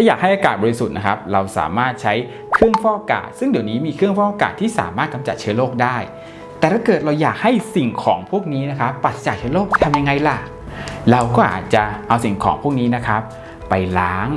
าอยากให้อากาศบริสุทธิ์นะครับ เราสามารถใช้เครื่องฟอกอากาศ ซึ่งเดี๋ยวนี้มีเครื่องฟอกอากาศที่สามารถกำจัดเชื้อโรคได้ แต่ถ้าเกิดเราอยากให้สิ่งของพวกนี้นะครับปราศจากเชื้อโรคทำยังไงล่ะ เราก็อาจจะเอาสิ่งของพวกนี้นะครับไปล้าง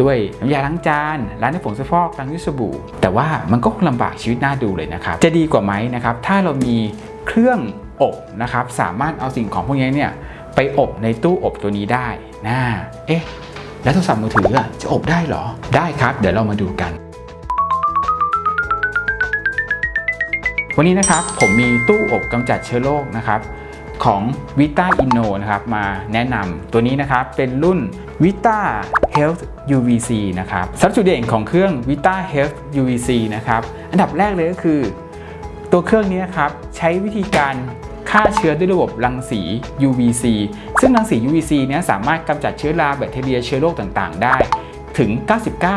ด้วยน้ำยาล้างจานล้างด้วยผงซักฟอกล้างด้วยสบู่ แต่ว่ามันก็คงลำบากชีวิตน่าดูเลยนะครับ จะดีกว่าไหมนะครับ ถ้าเรามีเครื่องอบนะครับ สามารถเอาสิ่งของพวกนี้เนี่ยไปอบในตู้อบตัวนี้ได้นะเอ๊ะ แล้วโทรศัพท์มือถืออะจะอบได้เหรอ ได้ครับ เดี๋ยวเรามาดูกัน วันนี้นะครับผมมีตู้อบกำจัดเชื้อโรคนะครับของ Vita Inno นะครับมาแนะนำตัวนี้นะครับเป็นรุ่น Vita Health UVC นะครับสัดจุดเด่นของเครื่อง Vita Health UVC นะครับอันดับแรกเลยก็คือ ตัวเครื่องนี้นครับใช้วิธีการ ฆ่าเชื้อด้วยระบบรังสี UVC ซึ่งรังสี UVC เนี้ยสามารถกำจัดเชื้อราแบคทีเรียเชื้อโรคต่างๆ ได้ถึง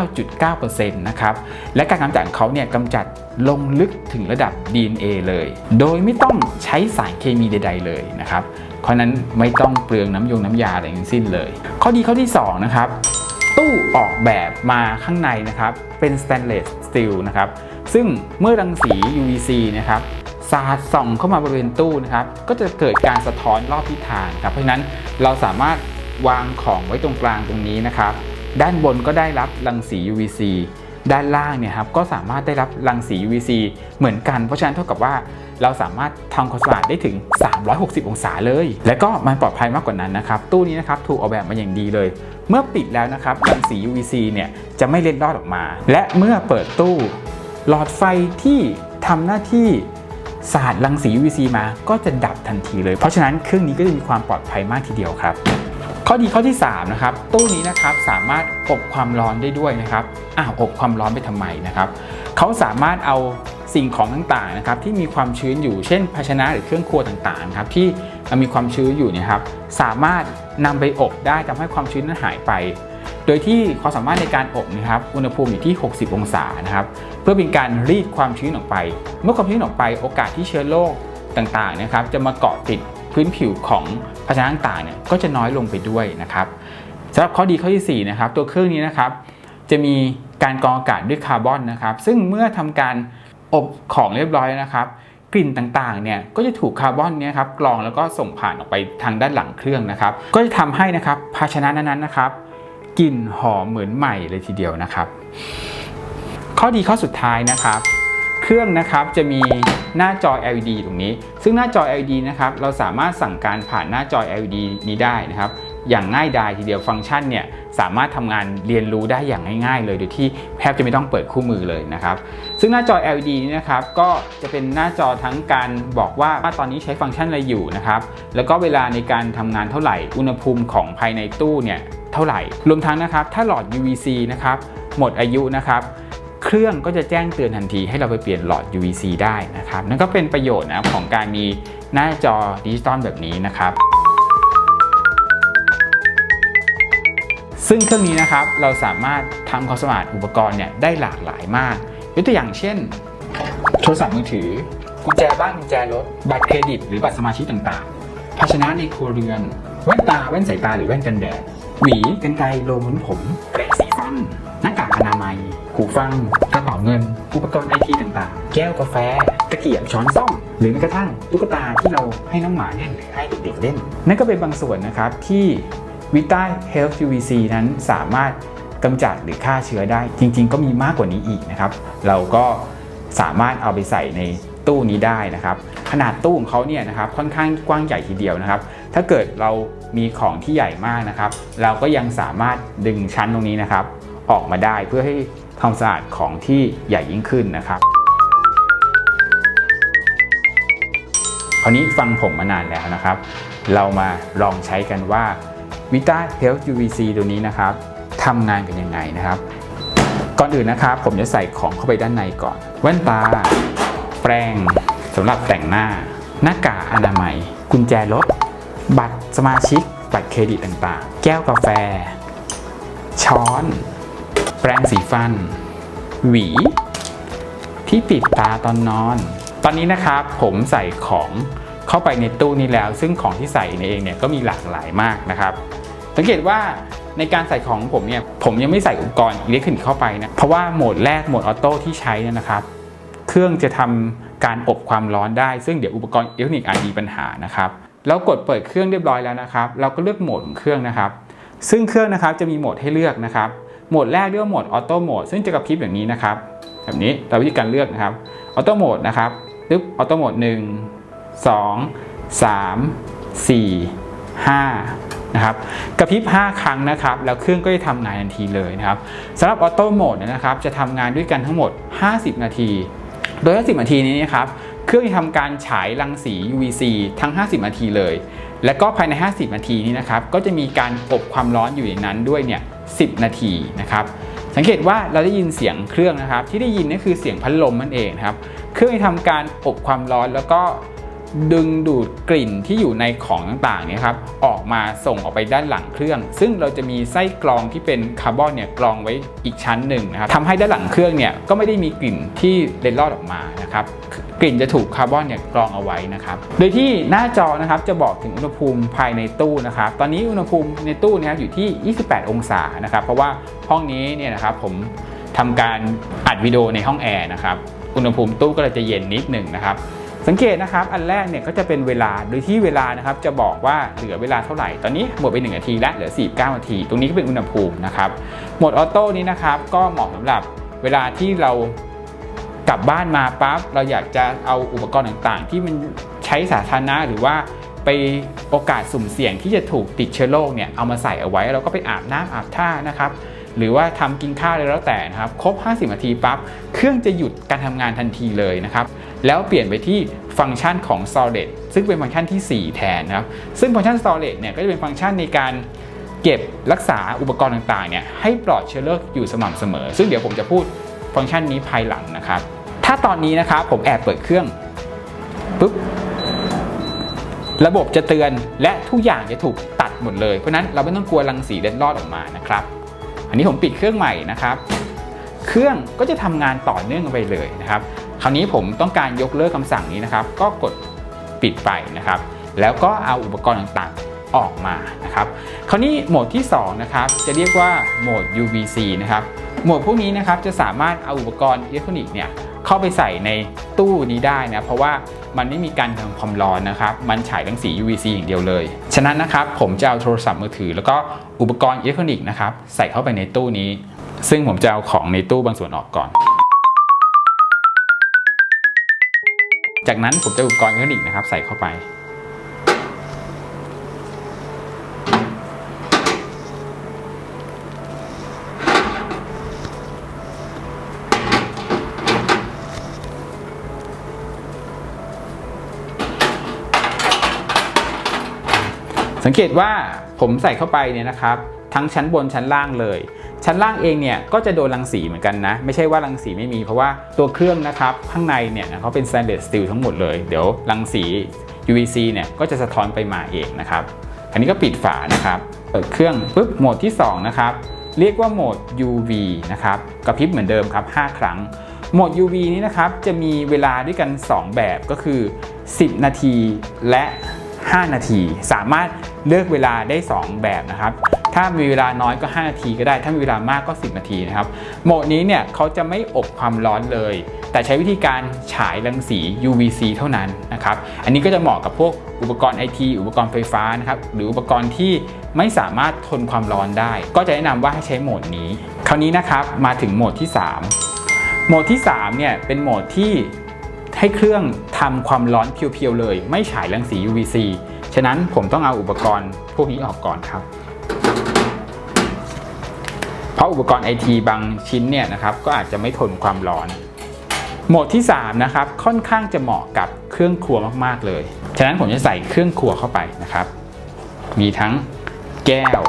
99.9%นะครับ และการกำจัดของเขาเนี่ยกำจัดลงลึกถึงระดับ DNA เลย โดยไม่ต้องใช้สารเคมีใด ๆ เลยนะครับ เพราะนั้นไม่ต้องเปลืองน้ำยงน้ำยาอะไรทั้งสิ้นเลย ข้อดีข้อที่ 2 นะครับ ตู้ออกแบบมาข้างในนะครับ เป็น stainless steel นะครับ ซึ่งเมื่อรังสี UVC นะครับ สาดส่องเข้ามาบริเวณตู้นะครับก็จะเกิดการสะท้อนรอบทิศทางครับเพราะฉะนั้นเราสามารถวางของไว้ตรงกลางตรงนี้นะครับ ด้านบนก็ได้รับรังสี UVC ด้านล่างเนี่ยครับก็สามารถได้รับรังสี UVC เหมือนกัน เพราะฉะนั้นเท่ากับว่าเราสามารถทำความสะอาดได้ถึง 360 องศาเลย และก็มันปลอดภัยมากกว่านั้นนะครับ ตู้นี้นะครับถูกออกแบบมาอย่างดีเลย เมื่อปิดแล้วนะครับรังสี UVC เนี่ยจะไม่เล็ดลอดออกมา และเมื่อเปิดตู้ หลอดไฟที่ทำหน้าที่ สาดรังสี UVC มาก็จะดับทันทีเลย เพราะฉะนั้นเครื่องนี้ก็จะมีความปลอดภัยมากทีเดียวครับ ข้อดีข้อที่3นะครับตู้นี้นะครับสามารถอบความร้อนได้ด้วยนะครับอ้าวอบความร้อนไปทำไมนะครับเขาสามารถเอาสิ่งของต่างๆนะครับที่มีความชื้นอยู่เช่น ภาชนะหรือเครื่องครัวต่างๆครับที่มีความชื้นอยู่นยครับสามารถนำไปอบได้ทำให้ความชื้นนั้นหายไป โดยที่ความสามารถในการอบนะครับอุณหภูมิอยู่ที่ 60 องศานะครับเพื่อเป็นการรีดความชื้นออกไป เมื่อความชื้นออกไปโอกาสที่เชื้อโรคต่างๆนะครับจะมาเกาะติดพื้นผิวของภาชนะต่างๆเนี่ยก็จะน้อยลงไปด้วยนะครับสำหรับข้อดีข้อที่4นะครับตัวเครื่องนี้นะครับจะมีการกรองอากาศด้วยคาร์บอนนะครับซึ่งเมื่อทำการอบของเรียบร้อยนะครับกลิ่นต่างๆเนี่ยก็จะถูกคาร์บอนเนี่ยครับกรองแล้วก็ส่งผ่านออกไปทางด้านหลังเครื่องนะครับก็จะทำให้นะครับภาชนะนั้นๆนะครับ กลิ่นหอมเหมือนใหม่เลยทีเดียวนะครับ ข้อดีข้อสุดท้ายนะครับ เครื่องนะครับจะมีหน้าจอ LED ตรงนี้ ซึ่งหน้าจอ LED นะครับเราสามารถสั่งการผ่านหน้าจอ LED นี้ได้นะครับอย่างง่ายดายทีเดียวฟังก์ชันเนี่ยสามารถทำงานเรียนรู้ได้อย่างง่าย ๆ เลยโดยที่แทบจะไม่ต้องเปิดคู่มือเลยนะครับซึ่งหน้าจอ LED นี้นะครับก็จะเป็นหน้าจอทั้งการบอกว่าว่าตอนนี้ใช้ฟังก์ชันอะไรอยู่นะครับแล้วก็เวลาในการทำงานเท่าไหร่อุณหภูมิของภายในตู้เนี่ย เท่าไหร่ รวมทั้งนะครับถ้าหลอด UVC นะครับหมดอายุนะครับเครื่องก็จะแจ้งเตือนทันทีให้เราไปเปลี่ยนหลอด UVC ได้นะครับนั่นก็เป็นประโยชน์นะของการมีหน้าจอดิจิตอลแบบนี้นะครับซึ่งเครื่องนี้นะครับเราสามารถทำความสะอาดอุปกรณ์เนี่ยได้หลากหลายมากยกตัวอย่างเช่น โทรศัพท์มือถือกุญแจบ้านกุญแจรถบัตรเครดิต หรือบัตรสมาชิกต่างๆ ภาชนะในครัวเรือนแว่นตาแว่นสายตาหรือแว่นกันแดด หวีกันไกรโลมุนผมแปรงสีฟันหน้ากากอนามัยหูฟังกระเป๋าเงิน อุปกรณ์ไอทีต่างๆ แก้วกาแฟ ตะเกียบช้อนส้อมหรือแม้กระทั่งตุ๊กตาที่เราให้น้องหมาเล่นหรือให้เด็กๆเล่น นั่นก็เป็นบางส่วนนะครับที่ Vita Health UVC นั้นสามารถกำจัดหรือฆ่าเชื้อได้ จริง ๆ ก็มีมากกว่านี้อีกนะครับ เราก็สามารถเอาไปใส่ในตู้นี้ได้นะครับ ขนาดตู้ของเขาเนี่ยนะครับค่อนข้างกว้างใหญ่ทีเดียวนะครับ ถ้าเกิดเรา มีของที่ใหญ่มากนะครับ เราก็ยังสามารถดึงชั้นตรงนี้นะครับ ออกมาได้เพื่อให้ทำความสะอาดของที่ใหญ่ยิ่งขึ้นนะครับคราวนี้ฟังผมมานานแล้วนะครับ เรามาลองใช้กันว่า Vita Health UVC ตัวนี้นะครับทำงานกันยังไงนะครับ ก่อนอื่นนะครับ ผมจะใส่ของเข้าไปด้านในก่อน แว่นตา แปรงสำหรับแต่งหน้า หน้ากากอนามัย กุญแจรถ บัตรสมาชิก บัตรเครดิตต่างๆ แก้วกาแฟ ช้อน แปรงสีฟัน หวี ที่ปิดตาตอนนอน ตอนนี้นะครับผมใส่ของเข้าไปในตู้นี้แล้ว ซึ่งของที่ใส่ในเองเนี่ยก็มีหลากหลายมากนะครับ สังเกตว่าในการใส่ของผมเนี่ยผมยังไม่ใส่อุปกรณ์อิเล็กทรอนิกส์เข้าไปนะเพราะว่าโหมดแรกโหมดออโต้ที่ใช้เนยนะครับ เครื่องจะทำการอบความร้อนได้ ซึ่งเดี๋ยวอุปกรณ์อิเล็กทรอนิกส์อาจมีปัญหานะครับ แล้วกดเปิดเครื่องเรียบร้อยแล้วนะครับ เราก็เลือกโหมดของเครื่องนะครับ ซึ่งเครื่องนะครับจะมีโหมดให้เลือกนะครับ โหมดแรกเรียกว่าโหมดออโต้โหมดซึ่งจะกระพริบอย่างนี้นะครับ แบบนี้เราวิธีการเลือกนะครับ ออโต้โหมดนะครับปึ๊บออโต้โหมด1 2 3 4 5นะครับกระพริบ 5 ครั้งนะครับ แล้วเครื่องก็จะทำงานทันทีเลยนะครับสำหรับออโต้โหมดเนี่ยนะครับ จะทำงานด้วยกันทั้งหมด 50 นาที โดย 50 นาทีนี้นะครับ เครื่องจะทำการฉายรังสี UVC ทั้ง 50 นาทีเลย และก็ภายใน 50 นาทีนี้นะครับ ก็จะมีการอบความร้อนอยู่ในนั้นด้วยเนี่ย 10 นาทีนะครับ สังเกตว่าเราได้ยินเสียงเครื่องนะครับ ที่ได้ยินนี่คือเสียงพัดลมนั่นเองครับ เครื่องจะทำการอบความร้อนแล้วก็ ดึงดูดกลิ่นที่อยู่ในของต่างๆเนี่ยครับออกมาส่งออกไปด้านหลังเครื่อง ซึ่งเราจะมีไส้กรองที่เป็นคาร์บอนเนี่ยกรองไว้อีกชั้นหนึ่งนะครับทำให้ด้านหลังเครื่องเนี่ยก็ไม่ได้มีกลิ่นที่เล็ดลอดออกมานะครับกลิ่นจะถูกคาร์บอนเนี่ยกรองเอาไว้นะครับโดยที่หน้าจอนะครับจะบอกถึงอุณหภูมิภายในตู้นะครับตอนนี้อุณหภูมิในตู้นะครับอยู่ที่ 28 องศานะครับเพราะว่าห้องนี้เนี่ยนะครับผมทำการอัดวิดีโอในห้องแอร์นะครับอุณหภูมิตู้ก็เลยจะเย็นนิดหนึ่งนะครับ สังเกตนะครับ อันแรกเนี่ยก็จะเป็นเวลา โดยที่เวลานะครับจะบอกว่าเหลือเวลาเท่าไหร่ ตอนนี้หมดไป1นาทีและเหลือ 49นาที ตรงนี้ก็เป็นอุณหภูมินะครับ โหมดออโต้นี้นะครับก็เหมาะสำหรับเวลาที่เรากลับบ้านมาปั๊บเราอยากจะเอาอุปกรณ์ต่างๆ ที่มันใช้สาธารณะหรือว่าไปโอกาสสุ่มเสี่ยงที่จะถูกติดเชื้อโรคเนี่ยเอามาใส่เอาไว้แล้วก็ไปอาบน้ำอาบท่านะครับหรือว่าทำกินข้าวอะไรแล้วแต่นะครับ ครบ 50นาทีปั๊บเครื่องจะหยุดการทำงานทันทีเลยนะครับ แล้วเปลี่ยนไปที่ฟังก์ชันของ storage ซึ่งเป็นฟังก์ชันที่ 4 แทนนะครับซึ่งฟังก์ชัน storage เนี่ยก็จะเป็นฟังก์ชันในการเก็บรักษาอุปกรณ์ต่างๆเนี่ยให้ปลอดเชื้อโรคอยู่สม่ำเสมอ ซึ่งเดี๋ยวผมจะพูดฟังก์ชันนี้ภายหลังนะครับ ถ้าตอนนี้นะครับผมแอบเปิดเครื่องปุ๊บระบบจะเตือนและทุกอย่างจะถูกตัดหมดเลย เพราะนั้นเราไม่ต้องกลัวรังสีเล็ดลอดออกมานะครับ อันนี้ผมปิดเครื่องใหม่นะครับ เครื่องก็จะทำงานต่อเนื่องไปเลยนะครับ ราวนี้ผมต้องการยกเลิกคำสั่งนี้นะครับ ก็กดปิดไปนะครับ แล้วก็เอาอุปกรณ์ต่างๆออกมานะครับคราวนี้โหมดที่2นะครับจะเรียกว่าโหมด UVC นะครับโหมดพวกนี้นะครับจะสามารถเอาอุปกรณ์อิเล็กทรอนิกส์เนี่ยเข้าไปใส่ในตู้นี้ได้นะเพราะว่ามันไม่มีการทำความร้อนนะครับ มันฉายรังสี UVC อย่างเดียวเลย ฉะนั้นนะครับผมจะเอาโทรศัพท์มือถือ แล้วก็อุปกรณ์อิเล็กทรอนิกส์นะครับใส่เข้าไปในตู้นี้ ซึ่งผมจะเอาของในตู้บางส่วนออกก่อน จากนั้นผมจะอาอุปกรณ์อิเล็กทรอนิกส์นะครับ ใส่เข้าไปสังเกตว่าผมใส่เข้าไปเนี่ยนะครับ ทั้งชั้นบนชั้นล่างเลย ชั้นล่างเองเนี่ยก็จะโดนรังสีเหมือนกันนะ ไม่ใช่ว่ารังสีไม่มีเพราะว่าตัวเครื่องนะครับข้างในเนี่ยเขาเป็น stainless steel ทั้งหมดเลยเดี๋ยวรังสี UVC เนี่ยก็จะสะท้อนไปมาเองนะครับอันนี้ก็ปิดฝานะครับเปิดเครื่องปุ๊บโหมดที่2นะครับเรียกว่าโหมด UV นะครับกระพริบเหมือนเดิมครับ 5 ครั้งโหมด UV นี้นะครับจะมีเวลาด้วยกัน 2 แบบก็คือ 10 นาทีและ 5 นาที สามารถเลือกเวลาได้ 2 แบบนะครับ ถ้ามีเวลาน้อยก็ 5 นาทีก็ได้ ถ้ามีเวลามากก็ 10 นาทีนะครับ โหมดนี้เนี่ยเขาจะไม่อบความร้อนเลย แต่ใช้วิธีการฉายรังสี UVC เท่านั้นนะครับ อันนี้ก็จะเหมาะกับพวกอุปกรณ์ไอทีอุปกรณ์ไฟฟ้านะครับ หรืออุปกรณ์ที่ไม่สามารถทนความร้อนได้ ก็จะแนะนำว่าให้ใช้โหมดนี้ คราวนี้นะครับมาถึงโหมดที่ 3 โหมดที่3เนี่ยเป็นโหมดที่ให้เครื่องทำความร้อนเพียวๆเลย ไม่ฉายรังสี UVC ฉะนั้นผมต้องเอาอุปกรณ์พวกนี้ออกก่อนครับ เพราะอุปกรณ์ไอทีบางชิ้นเนี่ยนะครับก็อาจจะไม่ทนความร้อน โหมดที่3นะครับค่อนข้างจะเหมาะกับเครื่องครัวมากๆเลย ฉะนั้นผมจะใส่เครื่องครัวเข้าไปนะครับ มีทั้งแก้ว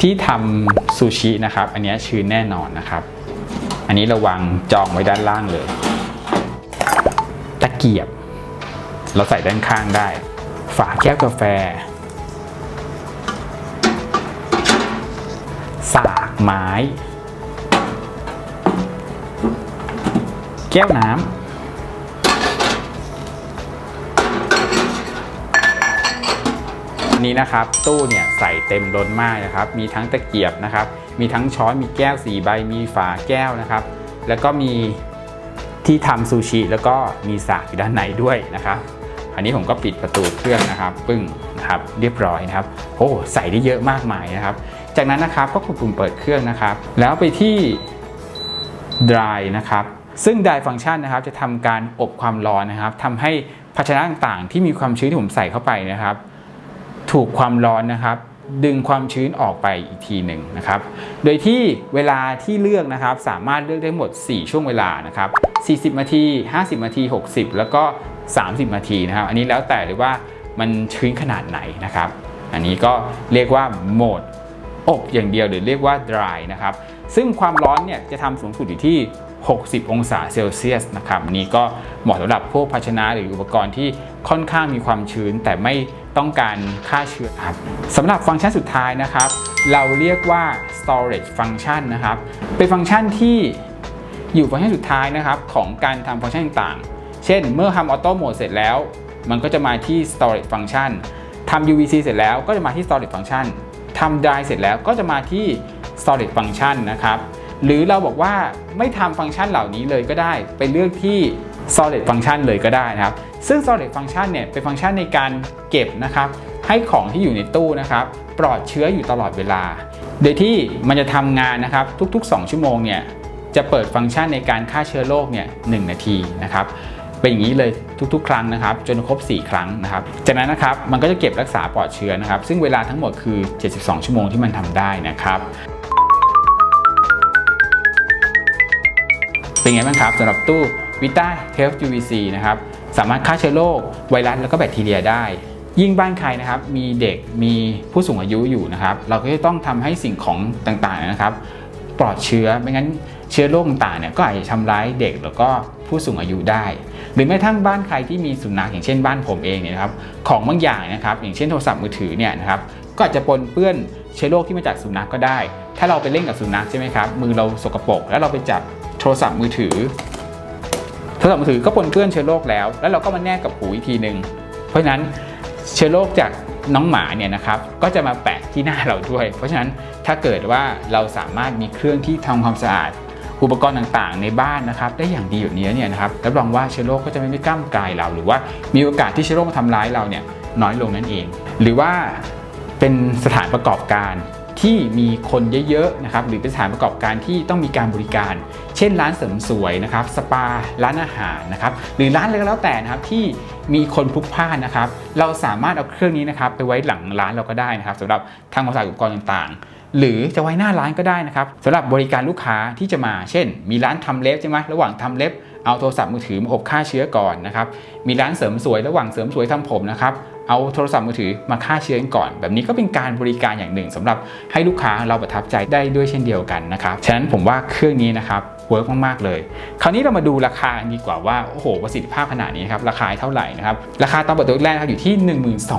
ที่ทำซูชินะครับ อันนี้ชื้นแน่นอนนะครับ อันนี้ระวังจองไว้ด้านล่างเลย ตะเกียบ เราใส่ด้านข้างได้ ฝาแก้วกาแฟ สากไม้ แก้วน้ำนี้นะครับ ตู้เนี่ยใส่เต็มล้นมากนะครับ มีทั้งตะเกียบนะครับ มีทั้งช้อนมีแก้วสีใบมีฝาแก้วนะครับ แล้วก็มีที่ทำซูชิแล้วก็มีสากอยู่ด้านในด้วยนะครับอันนี้ผมก็ปิดประตูเครื่องนะครับ ปึ้งนะครับ เรียบร้อยนะครับโอ้ใส่ได้เยอะมากมายนะครับ จากนั้นนะครับก็กดปุ่มเปิดเครื่องนะครับ แล้วไปที่ dry นะครับ ซึ่ง dry function นะครับจะทำการอบความร้อนนะครับทำให้ภาชนะต่างๆ ที่มีความชื้นที่ผมใส่เข้าไปนะครับ ถูกความร้อนนะครับ ดึงความชื้นออกไปอีกทีหนึ่งนะครับ โดยที่เวลาที่เลือกนะครับ สามารถเลือกได้หมด 4 ช่วงเวลานะครับ 40นาที50นาที60 แล้วก็ 30นาทีนะครับ อันนี้แล้วแต่เลยว่ามันชื้นขนาดไหนนะครับ อันนี้ก็เรียกว่าโหมด อบอย่างเดียวหรือเรียกว่า dry นะครับ ซึ่งความร้อนเนี่ยจะทำสูงสุดอยู่ที่ 60 องศาเซลเซียสนะครับนนี้ก็เหมาะสำหรับพวกภาชนะหรืออุปกรณ์ที่ค่อนข้างมีความชื้น แต่ไม่ต้องการฆ่าเชื้อครับสำหรับฟังก์ชันสุดท้ายนะครับ เราเรียกว่า storage function นะครับ เป็นฟังก์ชันที่อยู่ฟังก์ชันสุดท้ายนะครับของการทำฟังก์ชันต่างๆ เช่น เมื่อทำออโต้โหมดเสร็จแล้ว มันก็จะมาที่ storage function ทำ UVC เสร็จแล้วก็จะมาที่ storage function ทำ dry เสร็จแล้วก็จะมาที่ storage function นะครับ หรือเราบอกว่าไม่ทำฟังก์ชันเหล่านี้เลยก็ได้ ไปเลือกที่ solid function เลยก็ได้นะครับ ซึ่ง solid function เนี่ยเป็นฟังก์ชันในการเก็บนะครับ ให้ของที่อยู่ในตู้นะครับ ปลอดเชื้ออยู่ตลอดเวลา โดยที่มันจะทำงานนะครับทุก ๆ 2 ชั่วโมงเนี่ยจะเปิดฟังก์ชันในการฆ่าเชื้อโรคเนี่ยหนาทีนะครับ เป็นอย่างนี้เลยทุกๆ ครั้งนะครับ จนครบ 4 ครั้งนะครับ จากนั้นนะครับมันก็จะเก็บรักษาปลอดเชื้อนะครับ ซึ่งเวลาทั้งหมดคือ 72 ชั่วโมงที่มันทำได้นะครับเป็นไงบ้างครับสำหรับตู้ Vita Health UVC นะครับสามารถฆ่าเชื้อโรคไวรัสแล้วก็แบคทีเรียได้ ยิ่งบ้านใครนะครับมีเด็กมีผู้สูงอายุอยู่นะครับ เราก็จะต้องทำให้สิ่งของต่างๆนะครับ ปลอดเชื้อไม่งั้นเชื้อโรคต่างๆเนี่ยก็อาจจะทำร้ายเด็กแล้วก็ ผู้สูงอายุได้ หรือแม้ทั้งบ้านใครที่มีสุนัขอย่างเช่นบ้านผมเองเนี่ยนะครับของบางอย่างนะครับอย่างเช่นโทรศัพท์มือถือเนี่ยนะครับก็อาจจะปนเปื้อนเชื้อโรคที่มาจากสุนัขก็ได้ ถ้าเราไปเล่นกับสุนัขใช่ไหมครับมือเราสกปรกแล้วเราไปจับโทรศัพท์มือถือ โทรศัพท์มือถือก็ปนเปื้อนเชื้อโรคแล้ว แล้วเราก็มาแนบกับหูอีกทีหนึ่งเพราะฉะนั้นเชื้อโรคจากน้องหมาเนี่ยนะครับก็จะมาแปะที่หน้าเราด้วย เพราะฉะนั้นถ้าเกิดว่าเราสามารถมีเครื่องที่ทำความสะอาด อุปกรณ์ต่างๆ ในบ้านนะครับได้อย่างดีแบบนี้เนี่ยนะครับรับรองว่าเชื้อโรคก็จะไม่ไม่ก้ามกายเรา หรือว่ามีโอกาสที่เชื้อโรคมาทำร้ายเราเนี่ยน้อยลงนั่นเอง หรือว่าเป็นสถานประกอบการที่มีคนเยอะๆนะครับหรือเป็นสถานประกอบการที่ต้องมีการบริการ เช่นร้านเสริมสวยนะครับสปาร้านอาหารนะครับหรือร้านอะไรก็แล้วแต่นะครับที่มีคนพลุกพล่านนะครับ เราสามารถเอาเครื่องนี้นะครับไปไว้หลังร้านเราก็ได้นะครับสำหรับทางความสะอาดอุปกรณ์ต่างๆ หรือจะไว้หน้าร้านก็ได้นะครับสำหรับบริการลูกค้าที่จะมาเช่น มีร้านทำเล็บใช่ไหมระหว่างทำเล็บเอาโทรศัพท์มือถือมาอบฆ่าเชื้อก่อนนะครับมีร้านเสริมสวยระหว่างเสริมสวยทำผมนะครับเอาโทรศัพท์มือถือมาฆ่าเชื้อกันก่อน แบบนี้ก็เป็นการบริการอย่างหนึ่งสำหรับให้ลูกค้าเราประทับใจได้ด้วยเช่นเดียวกันนะครับฉะนั้นผมว่าเครื่องนี้นะครับเวิร์กมากๆเลย คราวนี้เรามาดูราคาดีกว่าว่าโอ้โหประสิทธิภาพขนาดนี้ครับราคาเท่าไหร่นะครับราคาตอนเปิดตัวแรกนะครับอยู่ที่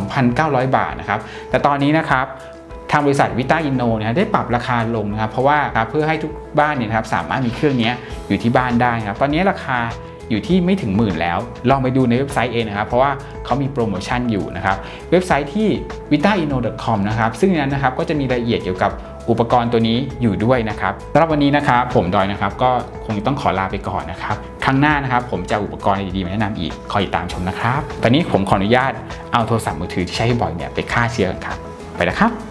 12,900 บาทนะครับแต่ตอนนี้นะครับ ทางบริษัทวิต้าอินโนนะได้ปรับราคาลงนะครับเพราะว่าเพื่อให้ทุกบ้านเนี่ยนะครับสามารถมีเครื่องนี้อยู่ที่บ้านได้นะครับตอนนี้ราคาอยู่ที่ไม่ถึงหมื่นแล้ว ลองไปดูในเว็บไซต์เองนะครับ เพราะว่าเขามีโปรโมชั่นอยู่นะครับ เว็บไซต์ที่ vitaino.com นะครับ ซึ่งในนั้นนะครับก็จะมีรายละเอียดเกี่ยวกับอุปกรณ์ตัวนี้อยู่ด้วยนะครับสำหรับวันนี้นะครับผมดอยนะครับก็คงต้องขอลาไปก่อนนะครับ ครั้งหน้านะครับผมจะอุปกรณ์ดีๆมาแนะนำอีกคอยติดตามชมนะครับ ตอนนี้ผมขออนุญาตเอาโทรศัพท์มือถือที่ใช้บ่อยเนี่ยไปฆ่าเชื้อกันครับ ไปแล้วครับ